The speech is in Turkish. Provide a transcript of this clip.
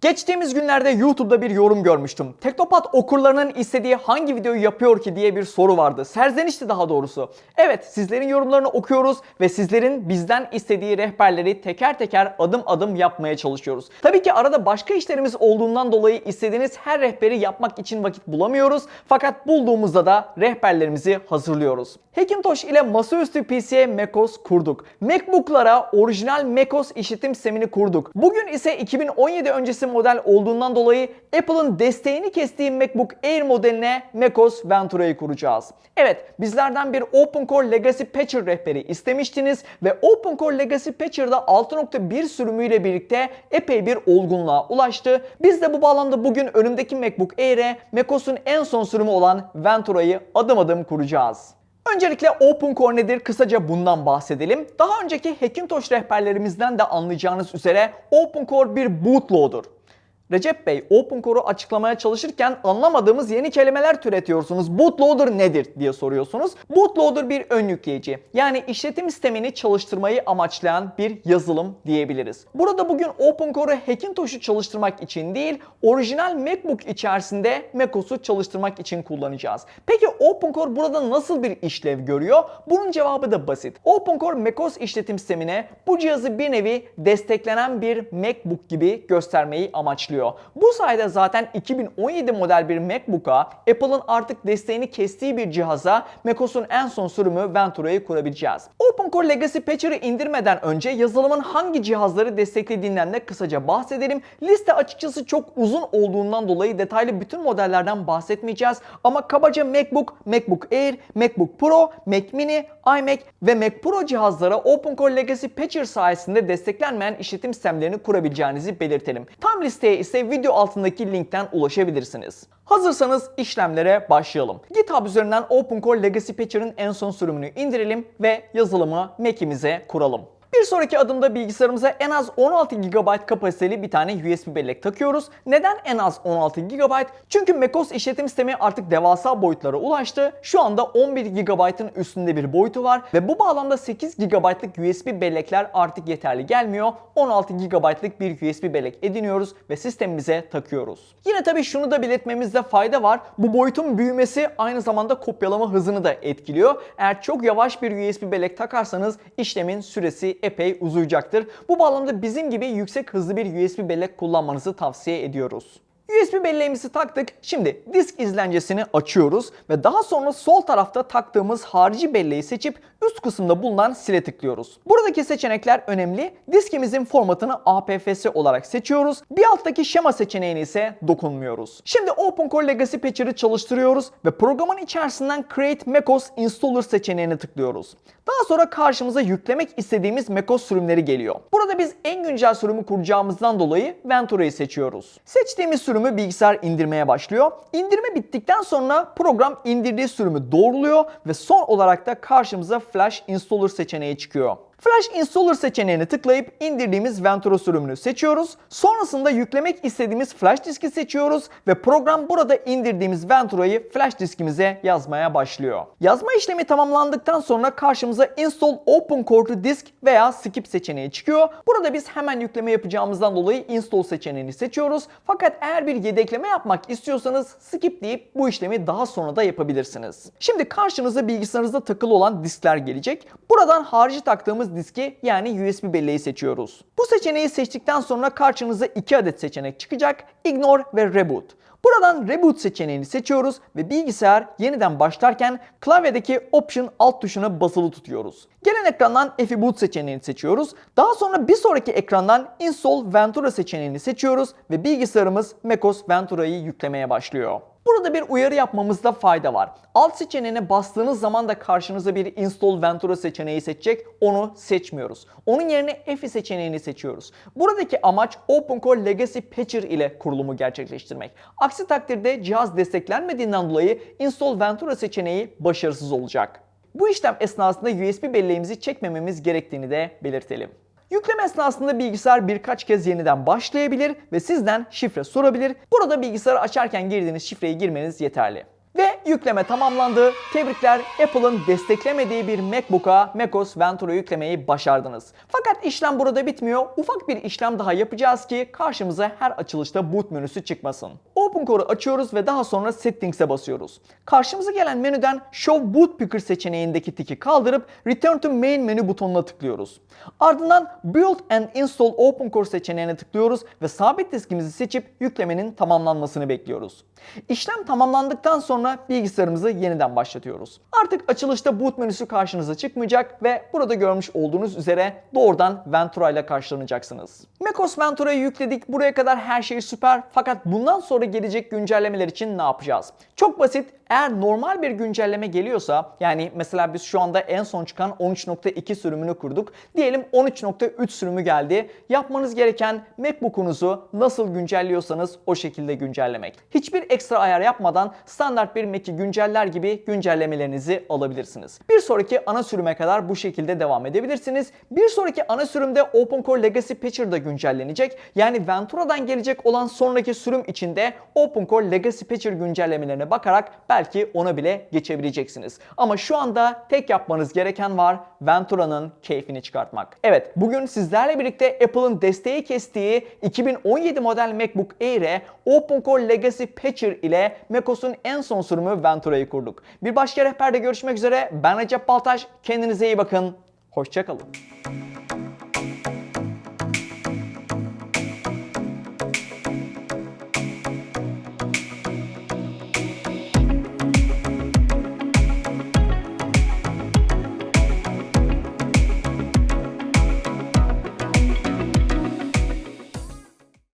Geçtiğimiz günlerde YouTube'da bir yorum görmüştüm. Teknopat okurlarının istediği hangi videoyu yapıyor ki diye bir soru vardı. Serzenişti daha doğrusu. Evet sizlerin yorumlarını okuyoruz ve sizlerin bizden istediği rehberleri teker teker adım adım yapmaya çalışıyoruz. Tabii ki arada başka işlerimiz olduğundan dolayı istediğiniz her rehberi yapmak için vakit bulamıyoruz. Fakat bulduğumuzda da rehberlerimizi hazırlıyoruz. Hackintosh ile masaüstü PC'ye macOS kurduk. MacBook'lara orijinal macOS işletim sistemini kurduk. Bugün ise 2017 öncesi model olduğundan dolayı Apple'ın desteğini kestiği MacBook Air modeline macOS Ventura'yı kuracağız. Evet, bizlerden bir OpenCore Legacy Patcher rehberi istemiştiniz ve OpenCore Legacy Patcher'da 6.1 sürümüyle birlikte epey bir olgunluğa ulaştı. Biz de bu bağlamda bugün önümdeki MacBook Air'e macOS'un en son sürümü olan Ventura'yı adım adım kuracağız. Öncelikle OpenCore nedir? Kısaca bundan bahsedelim. Daha önceki Hackintosh rehberlerimizden de anlayacağınız üzere OpenCore bir bootloader. Recep Bey, OpenCore'u açıklamaya çalışırken anlamadığımız yeni kelimeler türetiyorsunuz. Bootloader nedir diye soruyorsunuz. Bootloader bir ön yükleyici. Yani işletim sistemini çalıştırmayı amaçlayan bir yazılım diyebiliriz. Burada bugün OpenCore'u Hackintosh'u çalıştırmak için değil, orijinal MacBook içerisinde macOS'u çalıştırmak için kullanacağız. Peki OpenCore burada nasıl bir işlev görüyor? Bunun cevabı da basit. OpenCore macOS işletim sistemine bu cihazı bir nevi desteklenen bir MacBook gibi göstermeyi amaçlıyor. Bu sayede zaten 2017 model bir MacBook'a Apple'ın artık desteğini kestiği bir cihaza macOS'un en son sürümü Ventura'yı kurabileceğiz. OpenCore Legacy Patcher'ı indirmeden önce yazılımın hangi cihazları desteklediğinden de kısaca bahsedelim. Liste açıkçası çok uzun olduğundan dolayı detaylı bütün modellerden bahsetmeyeceğiz. Ama kabaca MacBook, MacBook Air, MacBook Pro, Mac Mini, iMac ve Mac Pro cihazlara OpenCore Legacy Patcher sayesinde desteklenmeyen işletim sistemlerini kurabileceğinizi belirtelim. Tam listeye ise video altındaki linkten ulaşabilirsiniz. Hazırsanız işlemlere başlayalım. GitHub üzerinden OpenCore Legacy Patcher'ın en son sürümünü indirelim ve yazılımı Mac'imize kuralım. Bir sonraki adımda bilgisayarımıza en az 16 GB kapasiteli bir tane USB bellek takıyoruz. Neden en az 16 GB? Çünkü macOS işletim sistemi artık devasa boyutlara ulaştı. Şu anda 11 GB'ın üstünde bir boyutu var ve bu bağlamda 8 GB'lık USB bellekler artık yeterli gelmiyor. 16 GB'lık bir USB bellek ediniyoruz ve sistemimize takıyoruz. Yine tabii şunu da belirtmemizde fayda var. Bu boyutun büyümesi aynı zamanda kopyalama hızını da etkiliyor. Eğer çok yavaş bir USB bellek takarsanız işlemin süresi epey uzayacaktır. Bu bağlamda bizim gibi yüksek hızlı bir USB bellek kullanmanızı tavsiye ediyoruz. USB belleğimizi taktık. Şimdi disk izlencesini açıyoruz ve daha sonra sol tarafta taktığımız harici belleği seçip üst kısımda bulunan sile tıklıyoruz. Buradaki seçenekler önemli. Diskimizin formatını APFS olarak seçiyoruz. Bir alttaki şema seçeneğine ise dokunmuyoruz. Şimdi OpenCore Legacy Patcher'ı çalıştırıyoruz ve programın içerisinden Create macOS Installer seçeneğine tıklıyoruz. Daha sonra karşımıza yüklemek istediğimiz macOS sürümleri geliyor. Burada biz en güncel sürümü kuracağımızdan dolayı Ventura'yı seçiyoruz. Seçtiğimiz sürümü bilgisayar indirmeye başlıyor. İndirme bittikten sonra program indirdiği sürümü doğruluyor ve son olarak da karşımıza Flash Installer seçeneği çıkıyor. Flash Installer seçeneğine tıklayıp indirdiğimiz Ventura sürümünü seçiyoruz. Sonrasında yüklemek istediğimiz flash diski seçiyoruz ve program burada indirdiğimiz Ventura'yı flash diskimize yazmaya başlıyor. Yazma işlemi tamamlandıktan sonra karşımıza Install Open Core Disk veya Skip seçeneği çıkıyor. Burada biz hemen yükleme yapacağımızdan dolayı Install seçeneğini seçiyoruz. Fakat eğer bir yedekleme yapmak istiyorsanız Skip deyip bu işlemi daha sonra da yapabilirsiniz. Şimdi karşınıza bilgisayarınızda takılı olan diskler gelecek. Buradan harici taktığımız diski yani USB belleği seçiyoruz. Bu seçeneği seçtikten sonra karşınıza iki adet seçenek çıkacak. Ignore ve Reboot. Buradan Reboot seçeneğini seçiyoruz ve bilgisayar yeniden başlarken klavyedeki Option alt tuşuna basılı tutuyoruz. Gelen ekrandan FBoot seçeneğini seçiyoruz. Daha sonra bir sonraki ekrandan Install Ventura seçeneğini seçiyoruz ve bilgisayarımız macOS Ventura'yı yüklemeye başlıyor. Burada bir uyarı yapmamızda fayda var. Alt seçeneğine bastığınız zaman da karşınıza bir Install Ventura seçeneği seçecek. Onu seçmiyoruz. Onun yerine EFI seçeneğini seçiyoruz. Buradaki amaç OpenCore Legacy Patcher ile kurulumu gerçekleştirmek. Aksi takdirde cihaz desteklenmediğinden dolayı Install Ventura seçeneği başarısız olacak. Bu işlem esnasında USB belleğimizi çekmememiz gerektiğini de belirtelim. Yükleme esnasında bilgisayar birkaç kez yeniden başlayabilir ve sizden şifre sorabilir. Burada bilgisayarı açarken girdiğiniz şifreyi girmeniz yeterli. Ve yükleme tamamlandı. Tebrikler Apple'ın desteklemediği bir MacBook'a macOS Ventura yüklemeyi başardınız. Fakat işlem burada bitmiyor. Ufak bir işlem daha yapacağız ki karşımıza her açılışta boot menüsü çıkmasın. OpenCore'u açıyoruz ve daha sonra Settings'e basıyoruz. Karşımıza gelen menüden Show Boot Picker seçeneğindeki tiki kaldırıp Return to Main menü butonuna tıklıyoruz. Ardından Build and Install OpenCore seçeneğine tıklıyoruz ve sabit diskimizi seçip yüklemenin tamamlanmasını bekliyoruz. İşlem tamamlandıktan sonra bilgisayarımızı yeniden başlatıyoruz. Artık açılışta boot menüsü karşınıza çıkmayacak ve burada görmüş olduğunuz üzere doğrudan Ventura ile karşılanacaksınız. macOS Ventura'yı yükledik. Buraya kadar her şey süper. Fakat bundan sonra gelecek güncellemeler için ne yapacağız? Çok basit. Eğer normal bir güncelleme geliyorsa yani mesela biz şu anda en son çıkan 13.2 sürümünü kurduk. Diyelim 13.3 sürümü geldi. Yapmanız gereken MacBook'unuzu nasıl güncelliyorsanız o şekilde güncellemek. Hiçbir ekstra ayar yapmadan standart bir Mac'i günceller gibi güncellemelerinizi alabilirsiniz. Bir sonraki ana sürüme kadar bu şekilde devam edebilirsiniz. Bir sonraki ana sürümde OpenCore Legacy Patcher da güncellenecek. Yani Ventura'dan gelecek olan sonraki sürüm içinde OpenCore Legacy Patcher güncellemelerine bakarak belki ona bile geçebileceksiniz. Ama şu anda tek yapmanız gereken var Ventura'nın keyfini çıkartmak. Evet bugün sizlerle birlikte Apple'ın desteği kestiği 2017 model MacBook Air'e OpenCore Legacy Patcher ile macOS'un en son sürümü Ventura'yı kurduk. Bir başka rehberde görüşmek üzere. Ben Recep Baltaş. Kendinize iyi bakın. Hoşçakalın.